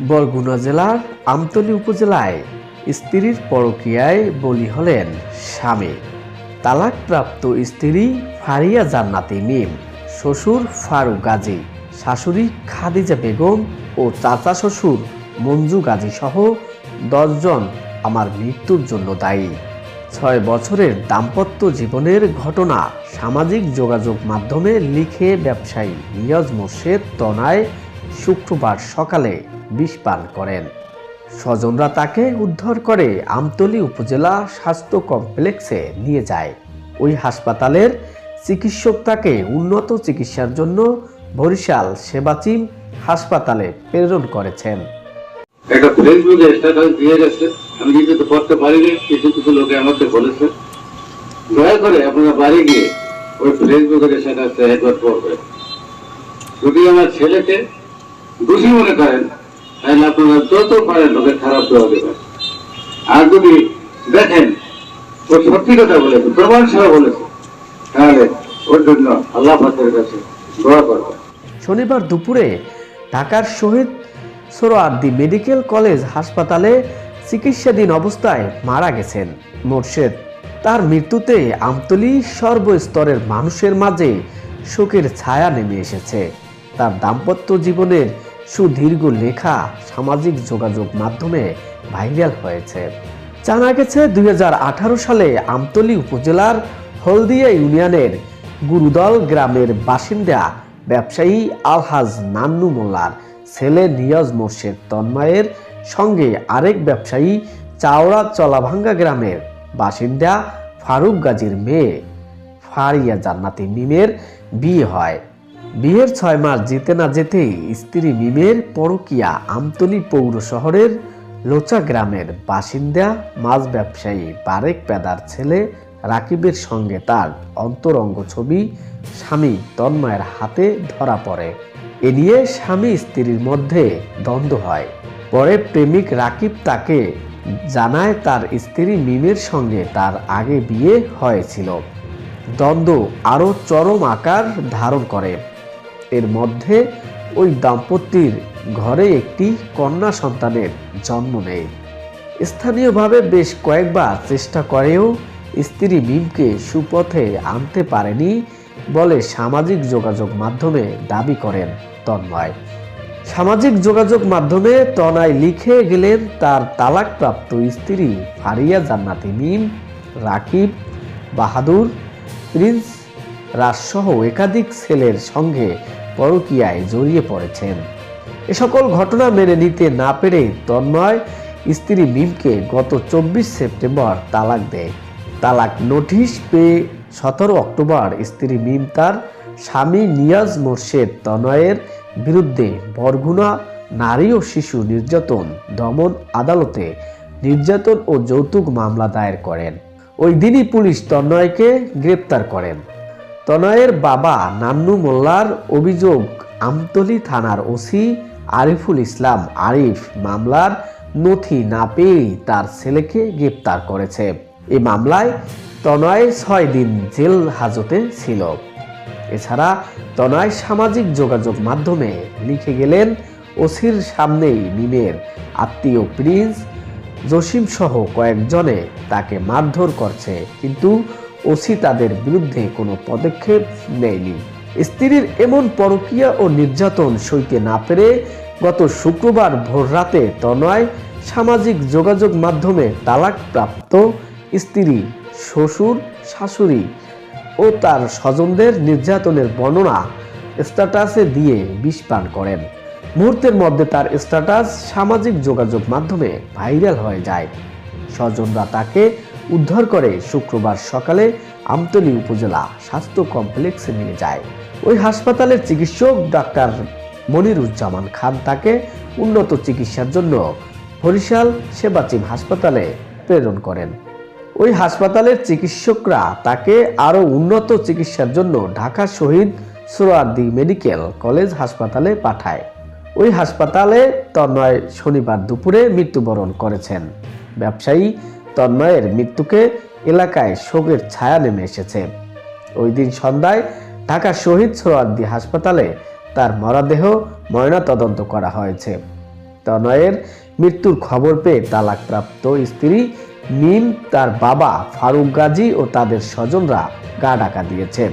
বরগুনা জেলার আমতলী উপজেলায় স্ত্রীর পরকীয়ায় বলি হলেন স্বামী। তালাকপ্রাপ্ত স্ত্রী ফারিয়া জান্নাতি মিম, শ্বশুর ফারুক গাজী, শাশুড়ি খাদিজা বেগম ও চাচা শ্বশুর মঞ্জু গাজী সহ দশজন আমার মৃত্যুর জন্য দায়ী। ছয় বছরের দাম্পত্য জীবনের ঘটনা সামাজিক যোগাযোগ মাধ্যমে লিখে ব্যবসায়ী নিয়াজ মোর্শেদ তনায় শুক্রবার সকালে বিষ পান করেন। স্বজনরা তাকে উদ্ধার করে আমতলী উপজেলা স্বাস্থ্য কমপ্লেক্সে নিয়ে যায়। ওই হাসপাতালের চিকিৎসক তাকে উন্নত চিকিৎসার জন্য বরিশাল সেবাচিম হাসপাতালে প্রেরণ করেছেন। একটা দিয়ে গেছে। আমি পড়তে পারিনি, কিছু কিছু লোকে আমাকে বলেছে। দয়া করে আপনারা বাড়ি গিয়ে ওই ফেসবুকের একবার পড়বেন। যদি আমার ছেলেকে দোষী মনে করেন, তাহলে আপনারা যত পারেন ওকে খারাপ দেওয়া দেবেন। আর যদি দেখেন, ও সত্যি কথা বলেছে, প্রমাণ সহ বলেছে, তাহলে ওর জন্য আল্লাহ পাকের কাছে দোয়া করবেন। শনিবার দুপুরে ঢাকার শহীদ সোহরাওয়ার্দী মেডিকেল কলেজ হাসপাতালে চিকিৎসাধীন অবস্থায় মারা গেছেন মোর্শেদ। তার মৃত্যুতে আমতলী সর্বস্তরের মানুষের মাঝে শোকের ছায়া নেমে এসেছে। তার দাম্পত্য জীবনের সুদীর্ঘ লেখা সামাজিক যোগাযোগ মাধ্যমে ভাইরাল হয়েছে। জানা গেছে, দুই হাজার আঠারো সালে আমতলী উপজেলার হলদিয়া ইউনিয়নের গুরুদল গ্রামের বাসিন্দা ব্যবসায়ী আলহাজ নান্নু মোল্লার ছেলে নিয়াজ মোর্শেদ তন্ময়ের সঙ্গে আরেক ব্যবসায়ী চাওড়া চলাভাঙ্গা গ্রামের বাসিন্দা ফারুক গাজীর মেয়ে ফারিয়া জান্নাতি মিমের বিয়ে হয়। বিয়ের ছয় মাস যেতে না যেতেই স্ত্রী মিমের পরকিয়া আমতলী পৌর শহরের লোচা গ্রামের বাসিন্দা, মাছ ব্যবসায়ী বারেক পেদার ছেলে রাকিবের সঙ্গে তার অন্তরঙ্গ ছবি স্বামী তন্ময়ের হাতে ধরা পড়ে। এ নিয়ে স্বামী স্ত্রীর মধ্যে দ্বন্দ্ব হয়। পরে প্রেমিক রাকিব তাকে জানায় তার স্ত্রী মিমের সঙ্গে তার আগে বিয়ে হয়েছিল। দ্বন্দ্ব আরও চরম আকার ধারণ করে। এর মধ্যে ওই দাম্পত্যের ঘরে একটি কন্যা সন্তানের জন্ম নেয়। স্থানীয়ভাবে বেশ কয়েকবার চেষ্টা করেও স্ত্রী মিমকে সুপথে আনতে পারেনি বলে সামাজিক যোগাযোগ মাধ্যমে দাবি করেন তন্ময়। সামাজিক যোগাযোগ মাধ্যমে তনায় লিখে গেলেন তার তালাকপ্রাপ্ত স্ত্রী ফারিয়া জান্নাতি মিম রাকিব, বাহাদুর, প্রিন্স, রাজসহ একাধিক ছেলের সঙ্গে পরকীয়ায় জড়িয়ে পড়েছেন। এ সকল ঘটনা মেনে নিতে না পেরে তন্ময় স্ত্রী মিমকে গত চব্বিশ সেপ্টেম্বর তালাক দেয়। তালাক নোটিশ পেয়ে সতেরো অক্টোবর স্ত্রী মিম তার স্বামী নিয়াজ মোর্শেদ তনয়ের বিরুদ্ধে বরগুনা নারী ও শিশু নির্যাতন, দমন আদালতে নির্যাতন ও যৌতুক মামলা দায়ের করেন। ওই দিনই পুলিশ তন্ময়কে গ্রেপ্তার করেন। তনয়ের বাবা নান্নু মোল্লার অভিযোগ, আমতলী থানার ওসি আরিফুল ইসলাম আরিফ মামলার নথি না পেয়েই তার ছেলেকে গ্রেপ্তার করেছে। এই মামলায় তনয় ছয় দিন জেল হাজতে ছিল। এছাড়া তনয় সামাজিক যোগাযোগ মাধ্যমে লিখে গেলেন, ওসির সামনেই মিমের আত্মীয় প্রিন্স জসিম সহ কয়েকজনে তাকে মারধর করছে। কিন্তু ওসি তাদের বিরুদ্ধে কোনো পদক্ষেপ নেয়নি। স্ত্রীর এমন পরকীয়া ও নির্যাতন সইতে না পেরে গত শুক্রবার ভোররাতে তনয় সামাজিক যোগাযোগ মাধ্যমে তালাকপ্রাপ্ত স্ত্রী, শ্বশুর, শাশুড়ি ও তার স্বজনদের নির্যাতনের বর্ণনা স্ট্যাটাসে দিয়ে বিষ পান করেন। মুহূর্তের মধ্যে তার স্ট্যাটাস সামাজিক যোগাযোগ মাধ্যমে ভাইরাল হয়ে যায়। স্বজনরা তাকে উদ্ধার করে শুক্রবার সকালে আমতলী উপজেলা স্বাস্থ্য কমপ্লেক্সে নিয়ে যায়। ওই হাসপাতালের চিকিৎসক ডাক্তার মনিরুজ্জামান খান তাকে উন্নত চিকিৎসার জন্য বরিশাল সেবাচিম হাসপাতালে প্রেরণ করেন। ওই হাসপাতালের চিকিৎসকরা তাকে আরও উন্নত চিকিৎসার জন্য ঢাকা শহীদ সোহরাওয়ার্দী মেডিকেল কলেজ হাসপাতালে পাঠায়। ওই হাসপাতালে তন্ময় শনিবার দুপুরে মৃত্যুবরণ করেছেন। ব্যবসায়ী তন্ময়ের মৃত্যুকে এলাকায় শোকের ছায়া নেমে এসেছে। ওই দিন সন্ধ্যায় ঢাকা শহীদ সোহরাওয়ার্দী হাসপাতালে তার মরদেহ ময়নাতদন্ত করা হয়েছে। তনয়ের মৃত্যুর খবর পেয়ে তালাকপ্রাপ্ত স্ত্রী মিম, তার বাবা ফারুক গাজী ও তাদের স্বজনরা গা ডাকা দিয়েছেন